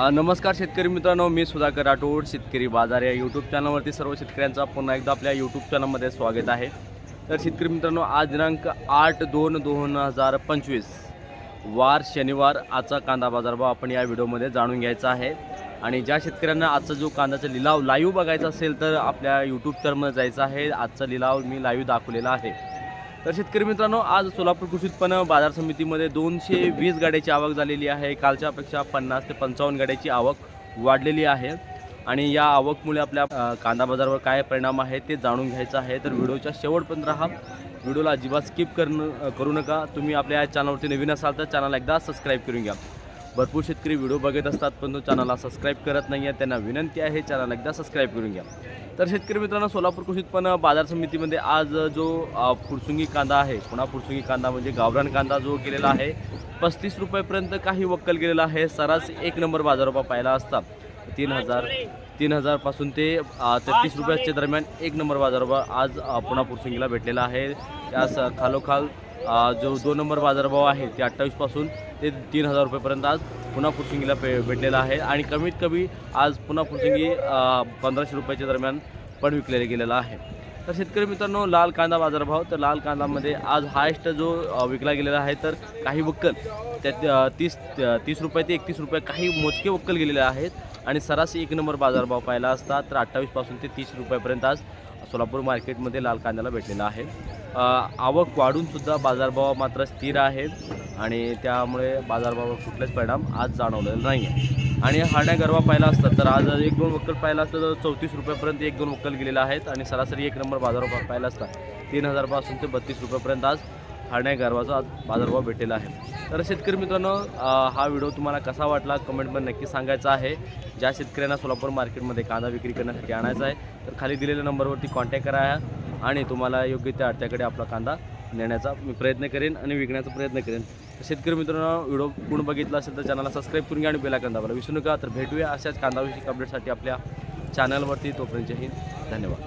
नमस्कार शेतकरी मित्रांनो मी सुधाकर राठोड शेतकरी बाजार या यूट्यूब चॅनलवरती सर्व शेतकऱ्यांचा पुन्हा एकदा आपल्या यूट्यूब चॅनलमध्ये स्वागत आहे. तर शेतकरी मित्रांनो आज दिनांक आठ दोन दोन हजार पंचवीस वार शनिवार आजचा कांदा बाजारभाव आपण या व्हिडिओमध्ये जाणून घ्यायचा आहे. आणि ज्या शेतकऱ्यांना आजचा जो कांद्याचा लिलाव लाईव्ह बघायचा असेल तर आपल्या यूट्यूब चॅनलमध्ये जायचं आहे. आजचा लिलाव मी लाईव्ह दाखवलेला आहे. तर शेतकरी मित्रांनो आज सोलापूर कृषी उत्पन्न बाजार समितीमध्ये दोनशे वीस गाड्याची आवक झालेली आहे. कालच्यापेक्षा पन्नास ते पंचावन्न गाड्याची आवक वाढलेली आहे. आणि या आवकमुळे आपल्या कांदा बाजारावर काय परिणाम आहे ते जाणून घ्यायचं आहे. तर व्हिडिओच्या शेवटपर्यंत राहा. व्हिडिओला अजिबात स्किप करणं करू नका. तुम्ही आपल्या या चॅनलवरती नवीन असाल तर चॅनल एकदा सबस्क्राईब करून घ्या. भरपूर शेतकरी व्हिडिओ बघत असतात परंतु चॅनलला सबस्क्राईब करत नाही आहे त्यांना विनंती आहे चॅनल एकदा सबस्क्राईब करून घ्या. तर शेतकरी मित्रांनो सोलापूर कृषी उत्पन्न बाजार समितीमध्ये आज जो फुरसुंगी कांदा आहे पुन्हा फुरसुंगी कांदा म्हणजे गावरान कांदा जो गेलेला आहे पस्तीस रुपयेपर्यंत काही वक्कल गेलेला आहे. सरास एक नंबर बाजारभाव पाहिला असता. तीन हजार तीन हजारपासून ते तेहतीस रुपयाच्या दरम्यान एक नंबर बाजारभाव आज पुन्हा फुरसुंगीला भेटलेला आहे. त्यास खालोखाल जो दोन नंबर बाजारभाव आहे ते अठ्ठावीसपासून ते तीन हजार रुपयेपर्यंत आज पुन्हा फुरसुंगीला पे भेटलेला आहे. आणि कमीत कमी आज पुन्हा फुरसुंगी पंधराशे रुपयाच्या दरम्यान पण विकलेला गेलेला आहे. तर शेतकरी मित्रांनो लाल कांदा बाजारभाव तर लाल कांदामध्ये आज हायस्ट जो विकला गेलेला आहे तर काही वक्कल त्यात तीस तीस रुपये ते एकतीस रुपये काही मोजके वक्कल गेलेले आहेत. आणि सरासरी एक नंबर बाजारभाव पाहिला असता तर अठ्ठावीसपासून ते तीस रुपयापर्यंत आज सोलापूर मार्केटमध्ये लाल कांद्याला भेटलेला आहे. आवक वाढूनसुद्धा बाजारभाव मात्र स्थिर आहेत आणि त्यामुळे बाजारभावावर कुठलाच परिणाम आज जाणवलेला नाही आहे आणि हाड्या गरबा पाहिला असता तर आज एक दोन वक्कल पाहिला असतं तर चौतीस रुपयापर्यंत एक दोन वक्कल गेलेला आहेत आणि सरासरी एक नंबर बाजारभाव पाहिला असता तीन हजारपासून ते बत्तीस रुपयापर्यंत आज हाड्या गरबाचा आज बाजारभाव भेटलेला आहे. तर शेतकरी मित्रांनो हा व्हिडिओ तुम्हाला कसा वाटला कमेंटमध्ये नक्की सांगायचा आहे. ज्या शेतकऱ्यांना सोलापूर मार्केटमध्ये कांदा विक्री करण्यासाठी आणायचा आहे तर खाली दिलेल्या नंबरवरती कॉन्टॅक्ट करा. आणि तुम्हाला योग्य त्या आडत्याकडे आपला कांदा नेण्याचा मी प्रयत्न करेन आणि विकण्याचा प्रयत्न करेन. शेतकरी मित्रांनो व्हिडिओ पूर्ण बघितला असेल तर चॅनलला सबस्क्राईब करून घ्या आणि बेला कांदा मला विसरू नका. तर भेटूया अशाच कांदाविषयी अपडेटसाठी आपल्या चॅनलवरती तोपर्यंत हिंद. धन्यवाद.